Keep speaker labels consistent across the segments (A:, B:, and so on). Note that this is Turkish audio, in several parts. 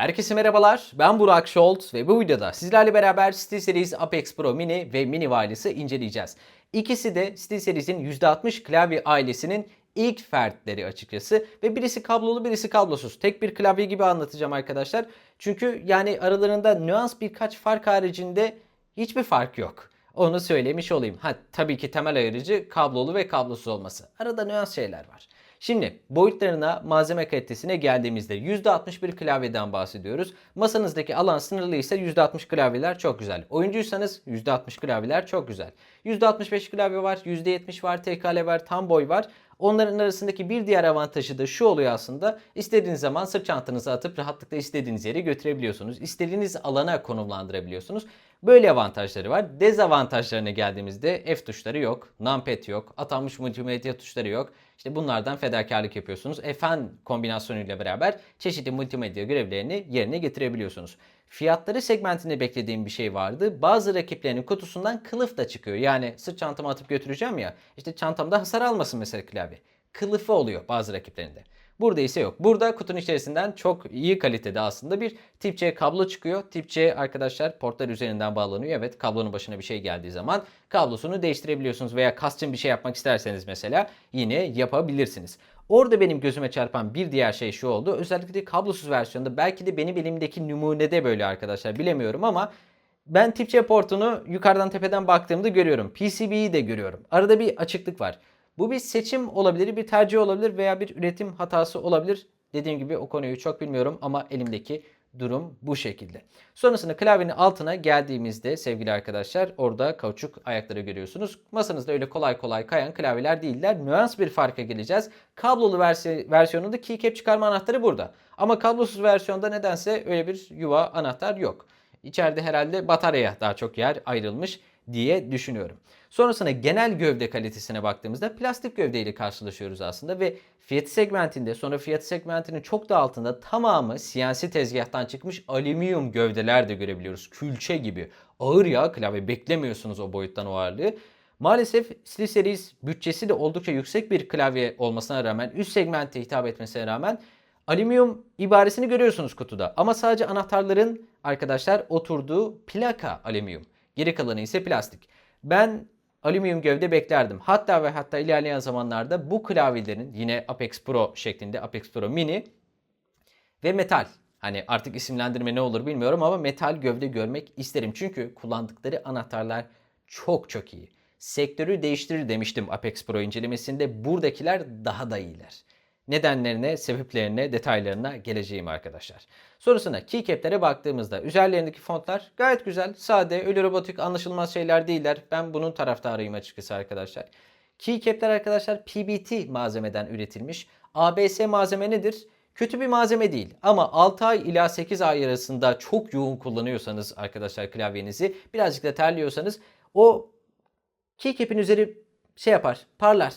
A: Herkese merhabalar. Ben Burak Şolt ve bu videoda sizlerle beraber SteelSeries Apex Pro Mini ve Mini Wireless'ı inceleyeceğiz. İkisi de SteelSeries'in %60 klavye ailesinin ilk fertleri açıkçası ve birisi kablolu birisi kablosuz. Tek bir klavye gibi anlatacağım arkadaşlar. Çünkü yani aralarında nüans birkaç fark haricinde hiçbir fark yok. Onu söylemiş olayım. Ha tabii ki temel ayırıcı kablolu ve kablosuz olması. Arada nüans şeyler var. Şimdi boyutlarına, malzeme kalitesine geldiğimizde %61 klavyeden bahsediyoruz. Masanızdaki alan sınırlı ise %60 klavyeler çok güzel. Oyuncuysanız %60 klavyeler çok güzel. %65 klavye var, %70 var, TKL var, tam boy var. Onların arasındaki bir diğer avantajı da şu oluyor aslında. İstediğiniz zaman sırt çantanızı atıp rahatlıkla istediğiniz yere götürebiliyorsunuz. İstediğiniz alana konumlandırabiliyorsunuz. Böyle avantajları var. Dezavantajlarına geldiğimizde F tuşları yok, numpad yok, atanmış multimedya tuşları yok. İşte bunlardan fedakarlık yapıyorsunuz. FN kombinasyonuyla beraber çeşitli multimedya görevlerini yerine getirebiliyorsunuz. Fiyatları segmentinde beklediğim bir şey vardı. Bazı rakiplerinin kutusundan kılıf da çıkıyor. Yani sırt çantama atıp götüreceğim ya. İşte çantamda hasar almasın mesela klavye. Kılıfı oluyor bazı rakiplerinde. Burada ise yok. Burada kutunun içerisinden çok iyi kalitede aslında bir tip C kablo çıkıyor. Tip C arkadaşlar portlar üzerinden bağlanıyor. Evet kablonun başına bir şey geldiği zaman kablosunu değiştirebiliyorsunuz veya custom bir şey yapmak isterseniz mesela yine yapabilirsiniz. Orada benim gözüme çarpan bir diğer şey şu oldu. Özellikle kablosuz versiyonda belki de benim elimdeki numunede böyle arkadaşlar bilemiyorum ama ben tip C portunu yukarıdan tepeden baktığımda görüyorum. PCB'yi de görüyorum. Arada bir açıklık var. Bu bir seçim olabilir, bir tercih olabilir veya bir üretim hatası olabilir. Dediğim gibi o konuyu çok bilmiyorum ama elimdeki durum bu şekilde. Sonrasında klavyenin altına geldiğimizde sevgili arkadaşlar orada kauçuk ayakları görüyorsunuz. Masanızda öyle kolay kolay kayan klavyeler değiller. Nüans bir farka geleceğiz. Kablolu versi versiyonunda keycap çıkarma anahtarı burada. Ama kablosuz versiyonda nedense öyle bir yuva anahtar yok. İçeride herhalde bataryaya daha çok yer ayrılmış diye düşünüyorum. Sonrasında genel gövde kalitesine baktığımızda plastik gövdeyle karşılaşıyoruz aslında ve fiyat segmentinde sonra fiyat segmentinin çok da altında tamamı CNC tezgahtan çıkmış alüminyum gövdeler de görebiliyoruz. Külçe gibi ağır ya klavye beklemiyorsunuz o boyuttan o ağırlığı. Maalesef SteelSeries bütçesi de oldukça yüksek bir klavye olmasına rağmen üst segmente hitap etmesine rağmen alüminyum ibaresini görüyorsunuz kutuda. Ama sadece anahtarların arkadaşlar oturduğu plaka alüminyum. Geri kalanı ise plastik. Ben alüminyum gövde beklerdim. Hatta ve hatta ilerleyen zamanlarda bu klavyelerin yine Apex Pro şeklinde Apex Pro Mini ve metal. Hani artık isimlendirme ne olur bilmiyorum ama metal gövde görmek isterim. Çünkü kullandıkları anahtarlar çok çok iyi. Sektörü değiştirir demiştim Apex Pro incelemesinde. Buradakiler daha da iyiler nedenlerine, sebeplerine, detaylarına geleceğim arkadaşlar. Sonrasında keycap'lere baktığımızda üzerlerindeki fontlar gayet güzel, sade, öyle robotik anlaşılmaz şeyler değiller. Ben bunun taraftarıyım açıkçası arkadaşlar. Keycap'ler arkadaşlar PBT malzemeden üretilmiş. ABS malzeme nedir? Kötü bir malzeme değil ama 6 ay ila 8 ay arasında çok yoğun kullanıyorsanız arkadaşlar klavyenizi birazcık da terliyorsanız o keycap'in üzeri şey yapar parlar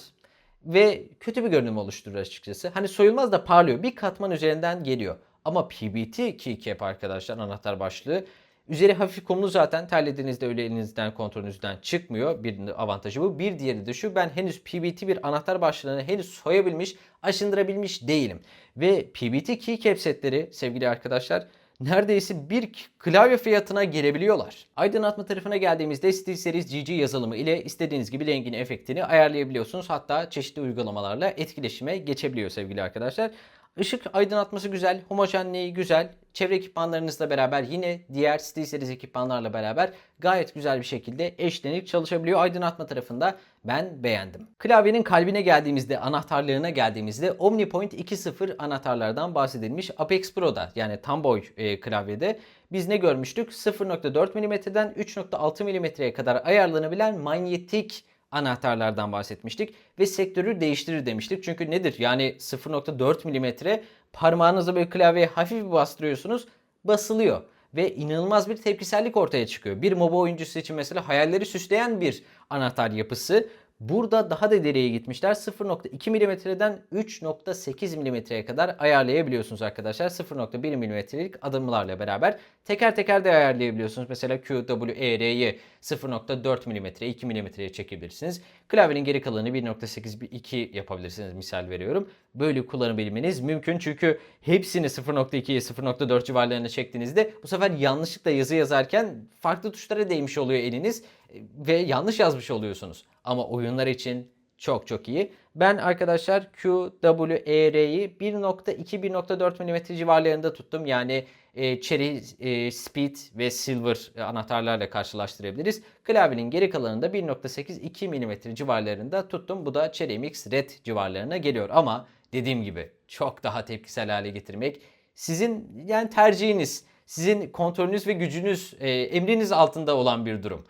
A: ve kötü bir görünüm oluşturur açıkçası. Hani soyulmaz da parlıyor. Bir katman üzerinden geliyor. Ama PBT keycap arkadaşlar anahtar başlığı. Üzeri hafif kumlu zaten terlediğinizde öyle elinizden kontrolünüzden çıkmıyor. Bir avantajı bu. Bir diğeri de şu ben henüz PBT bir anahtar başlığını henüz soyabilmiş, aşındırabilmiş değilim. Ve PBT keycap setleri sevgili arkadaşlar neredeyse bir klavye fiyatına gelebiliyorlar. Aydınlatma tarafına geldiğimizde SteelSeries GG yazılımı ile istediğiniz gibi rengin efektini ayarlayabiliyorsunuz. Hatta çeşitli uygulamalarla etkileşime geçebiliyor sevgili arkadaşlar. Işık aydınlatması güzel, homojenliği güzel. Çevre ekipmanlarınızla beraber yine diğer SteelSeries ekipmanlarla beraber gayet güzel bir şekilde eşlenip çalışabiliyor. Aydınlatma tarafında ben beğendim. Klavyenin kalbine geldiğimizde, anahtarlarına geldiğimizde OmniPoint 2.0 anahtarlardan bahsedilmiş. Apex Pro'da yani tam boy e, klavyede biz ne görmüştük? 0.4 mm'den 3.6 mm'ye kadar ayarlanabilen manyetik anahtarlardan bahsetmiştik ve sektörü değiştirir demiştik. Çünkü nedir? Yani 0.4 mm parmağınızla böyle klavyeye hafif bir bastırıyorsunuz basılıyor ve inanılmaz bir tepkisellik ortaya çıkıyor. Bir MOBA oyuncusu için mesela hayalleri süsleyen bir anahtar yapısı Burada daha da deriye gitmişler. 0.2 mm'den 3.8 mm'ye kadar ayarlayabiliyorsunuz arkadaşlar. 0.1 mm'lik adımlarla beraber teker teker de ayarlayabiliyorsunuz. Mesela QWER'yi 0.4 mm, 2 mm'ye çekebilirsiniz. Klavyenin geri kalanını 1.8-2 yapabilirsiniz misal veriyorum. Böyle kullanabilmeniz mümkün çünkü hepsini 0.2'ye 0.4 civarlarına çektiğinizde bu sefer yanlışlıkla yazı yazarken farklı tuşlara değmiş oluyor eliniz e, ve yanlış yazmış oluyorsunuz. Ama oyunlar için çok çok iyi. Ben arkadaşlar QWER'yi 1.2-1.4 mm civarlarında tuttum. Yani e, Cherry, e, Speed ve Silver anahtarlarla karşılaştırabiliriz. Klavyenin geri kalanında 1.8-2 mm civarlarında tuttum. Bu da Cherry Mix Red civarlarına geliyor. Ama dediğim gibi çok daha tepkisel hale getirmek sizin yani tercihiniz, sizin kontrolünüz ve gücünüz, e, emriniz altında olan bir durum.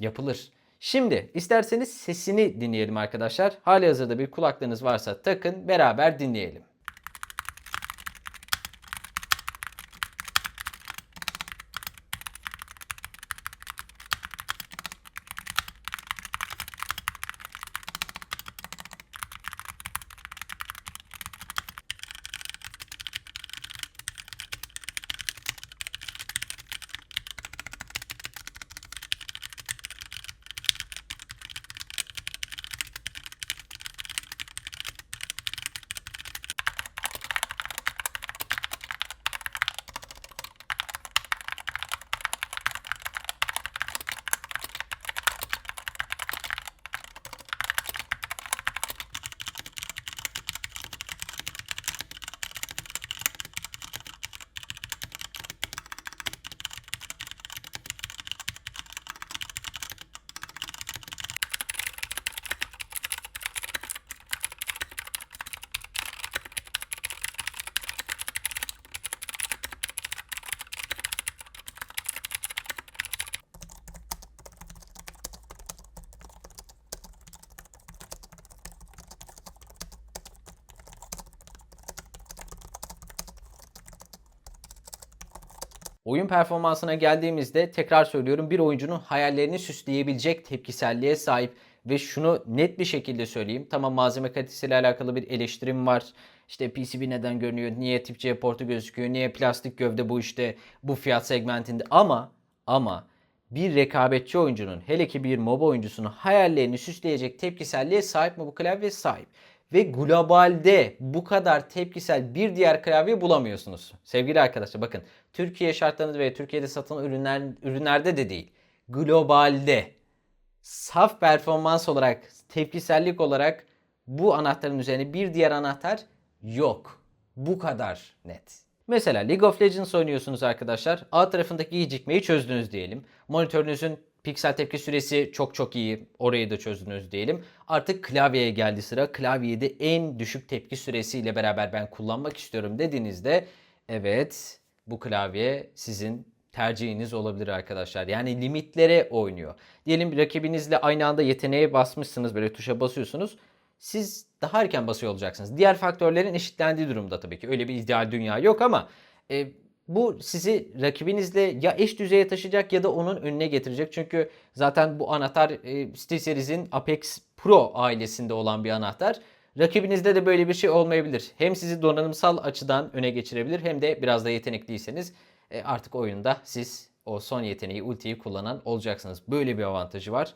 A: Yapılır. Şimdi isterseniz sesini dinleyelim arkadaşlar. Hali hazırda bir kulaklığınız varsa takın beraber dinleyelim. Oyun performansına geldiğimizde tekrar söylüyorum bir oyuncunun hayallerini süsleyebilecek tepkiselliğe sahip ve şunu net bir şekilde söyleyeyim. Tamam malzeme kalitesiyle alakalı bir eleştirim var. İşte PCB neden görünüyor? Niye tip C portu gözüküyor? Niye plastik gövde bu işte bu fiyat segmentinde? Ama ama bir rekabetçi oyuncunun hele ki bir MOBA oyuncusunun hayallerini süsleyecek tepkiselliğe sahip mi bu klavye? Sahip. Ve globalde bu kadar tepkisel bir diğer klavye bulamıyorsunuz. Sevgili arkadaşlar bakın Türkiye şartlarında ve Türkiye'de satılan ürünler, ürünlerde de değil. Globalde saf performans olarak, tepkisellik olarak bu anahtarın üzerine bir diğer anahtar yok. Bu kadar net. Mesela League of Legends oynuyorsunuz arkadaşlar. A tarafındaki gecikmeyi çözdünüz diyelim. Monitörünüzün piksel tepki süresi çok çok iyi. Orayı da çözdünüz diyelim. Artık klavyeye geldi sıra. Klavyede en düşük tepki süresiyle beraber ben kullanmak istiyorum dediğinizde evet bu klavye sizin tercihiniz olabilir arkadaşlar. Yani limitlere oynuyor. Diyelim rakibinizle aynı anda yeteneğe basmışsınız böyle tuşa basıyorsunuz. Siz daha erken basıyor olacaksınız. Diğer faktörlerin eşitlendiği durumda tabii ki. Öyle bir ideal dünya yok ama e, bu sizi rakibinizle ya eş düzeye taşıyacak ya da onun önüne getirecek. Çünkü zaten bu anahtar e, SteelSeries'in Apex Pro ailesinde olan bir anahtar. Rakibinizde de böyle bir şey olmayabilir. Hem sizi donanımsal açıdan öne geçirebilir hem de biraz da yetenekliyseniz e, artık oyunda siz o son yeteneği, ultiyi kullanan olacaksınız. Böyle bir avantajı var.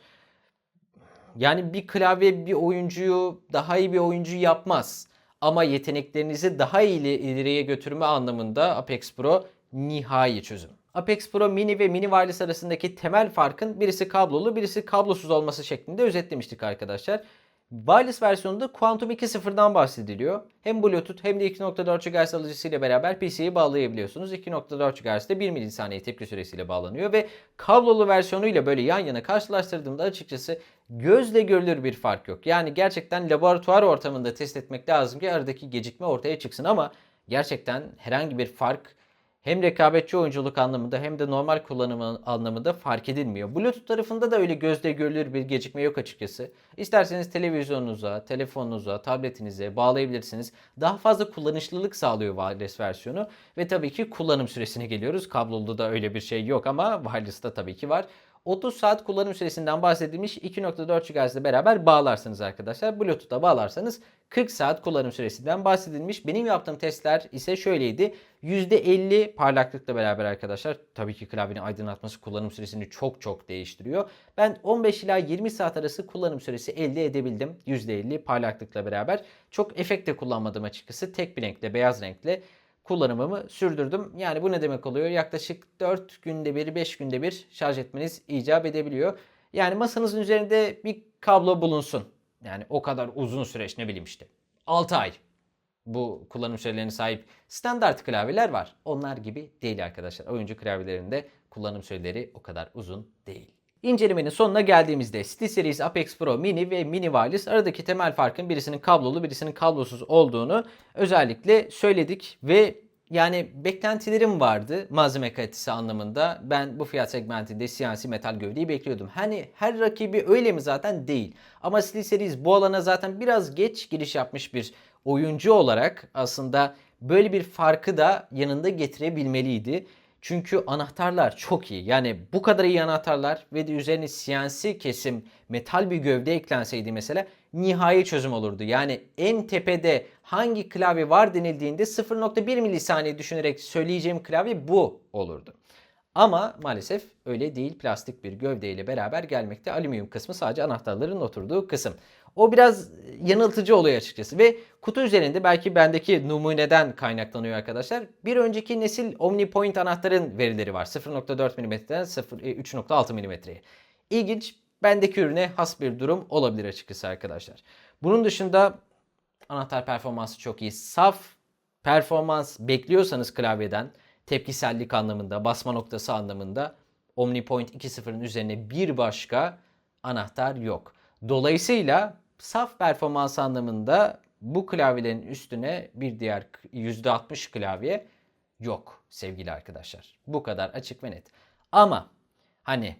A: Yani bir klavye bir oyuncuyu daha iyi bir oyuncu yapmaz. Ama yeteneklerinizi daha iyi ileriye götürme anlamında Apex Pro nihai çözüm. Apex Pro Mini ve Mini Wireless arasındaki temel farkın birisi kablolu, birisi kablosuz olması şeklinde özetlemiştik arkadaşlar. Wireless versiyonunda Quantum 2.0'dan bahsediliyor. Hem Bluetooth hem de 2.4 GHz alıcısıyla beraber PC'yi bağlayabiliyorsunuz. 2.4 GHz'de 1 milisaniye tepki süresiyle bağlanıyor ve kablolu versiyonuyla böyle yan yana karşılaştırdığımda açıkçası gözle görülür bir fark yok. Yani gerçekten laboratuvar ortamında test etmek lazım ki aradaki gecikme ortaya çıksın ama gerçekten herhangi bir fark hem rekabetçi oyunculuk anlamında hem de normal kullanımı anlamında fark edilmiyor. Bluetooth tarafında da öyle gözle görülür bir gecikme yok açıkçası. İsterseniz televizyonunuza, telefonunuza, tabletinize bağlayabilirsiniz. Daha fazla kullanışlılık sağlıyor wireless versiyonu ve tabii ki kullanım süresine geliyoruz. Kablolu da öyle bir şey yok ama wireless'ta tabii ki var. 30 saat kullanım süresinden bahsedilmiş 2.4 GHz ile beraber bağlarsınız arkadaşlar. Bluetooth'a bağlarsanız 40 saat kullanım süresinden bahsedilmiş. Benim yaptığım testler ise şöyleydi. %50 parlaklıkla beraber arkadaşlar tabii ki klavyenin aydınlatması kullanım süresini çok çok değiştiriyor. Ben 15 ila 20 saat arası kullanım süresi elde edebildim. %50 parlaklıkla beraber. Çok efekt de kullanmadım açıkçası. Tek bir renkle, beyaz renkle kullanımımı sürdürdüm. Yani bu ne demek oluyor? Yaklaşık 4 günde bir, 5 günde bir şarj etmeniz icap edebiliyor. Yani masanızın üzerinde bir kablo bulunsun. Yani o kadar uzun süreç ne bileyim işte. 6 ay bu kullanım sürelerine sahip standart klavyeler var. Onlar gibi değil arkadaşlar. Oyuncu klavyelerinde kullanım süreleri o kadar uzun değil. İncelemenin sonuna geldiğimizde SteelSeries Apex Pro Mini ve Mini Wireless aradaki temel farkın birisinin kablolu birisinin kablosuz olduğunu özellikle söyledik ve yani beklentilerim vardı malzeme kalitesi anlamında. Ben bu fiyat segmentinde CNC metal gövdeyi bekliyordum. Hani her rakibi öyle mi zaten değil. Ama SteelSeries bu alana zaten biraz geç giriş yapmış bir oyuncu olarak aslında böyle bir farkı da yanında getirebilmeliydi. Çünkü anahtarlar çok iyi. Yani bu kadar iyi anahtarlar ve de üzerine CNC kesim metal bir gövde eklenseydi mesela nihai çözüm olurdu. Yani en tepede hangi klavye var denildiğinde 0.1 milisaniye düşünerek söyleyeceğim klavye bu olurdu. Ama maalesef öyle değil. Plastik bir gövdeyle beraber gelmekte. Alüminyum kısmı sadece anahtarların oturduğu kısım. O biraz yanıltıcı oluyor açıkçası. Ve kutu üzerinde belki bendeki numuneden kaynaklanıyor arkadaşlar. Bir önceki nesil OmniPoint anahtarın verileri var. 0.4 mm'den 3.6 mm'ye. İlginç. Bendeki ürüne has bir durum olabilir açıkçası arkadaşlar. Bunun dışında anahtar performansı çok iyi. Saf performans bekliyorsanız klavyeden tepkisellik anlamında, basma noktası anlamında OmniPoint 2.0'ın üzerine bir başka anahtar yok. Dolayısıyla saf performans anlamında bu klavyelerin üstüne bir diğer %60 klavye yok sevgili arkadaşlar. Bu kadar açık ve net. Ama hani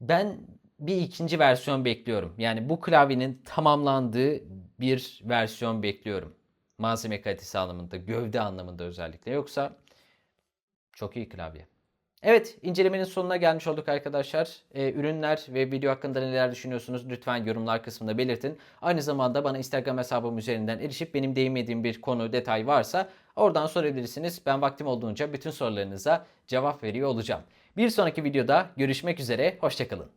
A: ben bir ikinci versiyon bekliyorum. Yani bu klavyenin tamamlandığı bir versiyon bekliyorum. Malzeme kalitesi anlamında, gövde anlamında özellikle. Yoksa çok iyi klavye. Evet incelemenin sonuna gelmiş olduk arkadaşlar. Ee, ürünler ve video hakkında neler düşünüyorsunuz lütfen yorumlar kısmında belirtin. Aynı zamanda bana Instagram hesabım üzerinden erişip benim değinmediğim bir konu detay varsa oradan sorabilirsiniz. Ben vaktim olduğunca bütün sorularınıza cevap veriyor olacağım. Bir sonraki videoda görüşmek üzere, hoşçakalın.